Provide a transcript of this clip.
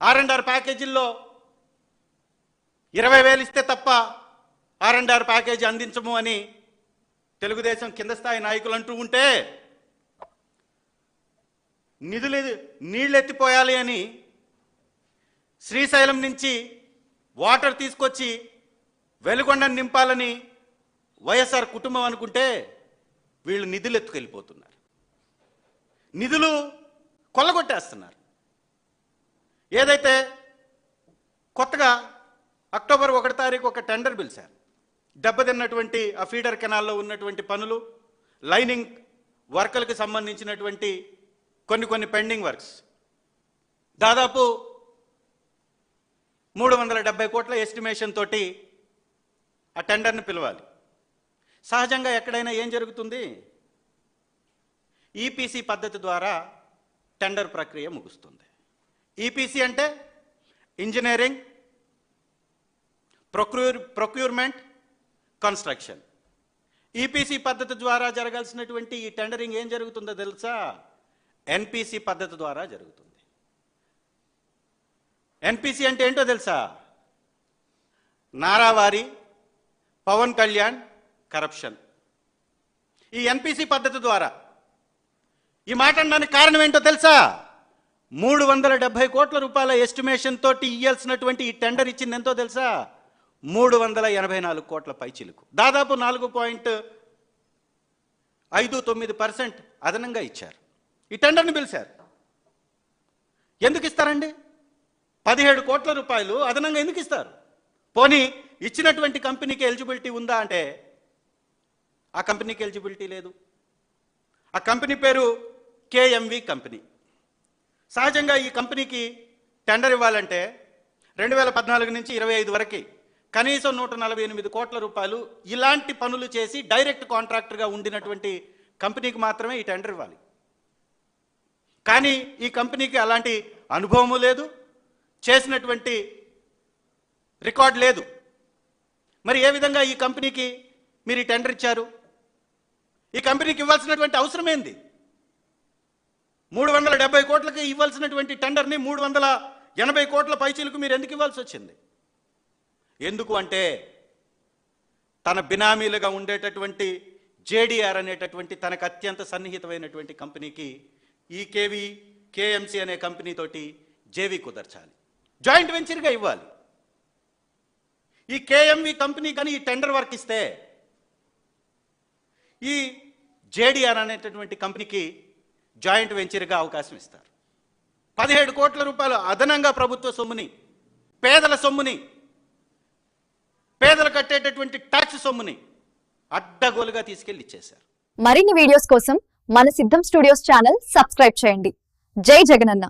Are and are ప్యాకేజీల్లో ఇరవై వేలు ఇస్తే తప్ప ఆర్ అండ్ ఆర్ ప్యాకేజీ అందించము అని తెలుగుదేశం కింద స్థాయి నాయకులు అంటూ ఉంటే నిధులు నీళ్ళెత్తిపోయాలి అని శ్రీశైలం నుంచి వాటర్ తీసుకొచ్చి వెలుగొండను నింపాలని వైఎస్ఆర్ కుటుంబం అనుకుంటే వీళ్ళు నిధులు ఎత్తుకెళ్ళిపోతున్నారు నిధులు కొల్లగొట్టేస్తున్నారు. ఏదైతే కొత్తగా అక్టోబర్ ఒకటి తారీఖు ఒక టెండర్ పిలిచారు దెబ్బతిన్నటువంటి ఆ ఫీడర్ కెనాల్లో ఉన్నటువంటి పనులు లైనింగ్ వర్కులకు సంబంధించినటువంటి కొన్ని కొన్ని పెండింగ్ వర్క్స్. దాదాపు మూడు వందల డెబ్బై కోట్ల ఎస్టిమేషన్ తోటి ఆ టెండర్ని పిలవాలి. సహజంగా ఎక్కడైనా ఏం జరుగుతుంది? ఈపీసీ పద్ధతి ద్వారా టెండర్ ప్రక్రియ ముగుస్తుంది. ఈపీసీ అంటే engineering procure procurement construction EPC పద్ధతి ద్వారా జరగాల్సినటువంటి ఈ టెండరింగ్ ఏం జరుగుతుందో తెలుసా? ఎన్పిసి పద్ధతి ద్వారా జరుగుతుంది. ఎన్పిసి అంటే ఏంటో తెలుసా? నారావారి పవన్ కళ్యాణ్ కరప్షన్ ఈ ఎన్పిసి పద్ధతి ద్వారా. ఈ మాట అనడానికి కారణం ఏంటో తెలుసా? మూడు వందల డెబ్బై కోట్ల రూపాయల ఎస్టిమేషన్ తోటి ఇయ్యాల్సినటువంటి ఈ టెండర్ ఇచ్చింది ఎంతో తెలుసా? మూడు వందల ఎనభై నాలుగు కోట్ల పైచిలుకు. దాదాపు నాలుగు పాయింట్ ఐదు తొమ్మిది పర్సెంట్ అదనంగా ఇచ్చారు. ఈ టెండర్ని పిలిచారు. ఎందుకు ఇస్తారండి? పదిహేడు కోట్ల రూపాయలు అదనంగా ఎందుకు ఇస్తారు? పోనీ ఇచ్చినటువంటి కంపెనీకి ఎలిజిబిలిటీ ఉందా అంటే ఆ కంపెనీకి ఎలిజిబిలిటీ లేదు. ఆ కంపెనీ పేరు కేఎంవి కంపెనీ. సహజంగా ఈ కంపెనీకి టెండర్ ఇవ్వాలంటే రెండు వేల పద్నాలుగు నుంచి ఇరవై ఐదు వరకు కనీసం నూట నలభై ఎనిమిది కోట్ల రూపాయలు ఇలాంటి పనులు చేసి డైరెక్ట్ కాంట్రాక్టర్గా ఉండినటువంటి కంపెనీకి మాత్రమే ఈ టెండర్ ఇవ్వాలి. కానీ ఈ కంపెనీకి అలాంటి అనుభవము లేదు చేసినటువంటి రికార్డ్ లేదు. మరి ఏ విధంగా ఈ కంపెనీకి మీరు ఈ టెండర్ ఇచ్చారు? ఈ కంపెనీకి ఇవ్వాల్సినటువంటి అవసరం ఏంది? మూడు వందల డెబ్బై కోట్లకి ఇవ్వాల్సినటువంటి టెండర్ని మూడు వందల ఎనభై కోట్ల పైచీలకు మీరు ఎందుకు ఇవ్వాల్సి వచ్చింది? ఎందుకు అంటే తన బినామీలుగా ఉండేటటువంటి జేడీఆర్ అనేటటువంటి తనకు అత్యంత సన్నిహితమైనటువంటి కంపెనీకి ఈ కేవీ కేఎంసీ అనే కంపెనీతోటి జేవీ కుదర్చాలి. జాయింట్ వెంచర్గా ఇవ్వాలి. ఈ కేఎంవి కంపెనీ కానీ ఈ టెండర్ వర్క్ ఇస్తే ఈ జేడీఆర్ అనేటటువంటి కంపెనీకి జాయింట్ వెంచర్గా అవకాశం ఇస్తారు. పదిహేడు కోట్ల రూపాయలు అదనంగా ప్రభుత్వ సొమ్ముని పేదల సొమ్ముని పేదలు కట్టేటటువంటి ట్యాక్స్ సొమ్ముని అడ్డగోలుగా తీసుకెళ్ళి ఇచ్చేశారు. మరిన్ని వీడియోస్ కోసం మన సిద్ధం స్టూడియోస్ ఛానల్ సబ్స్క్రైబ్ చేయండి. జై జగనన్న.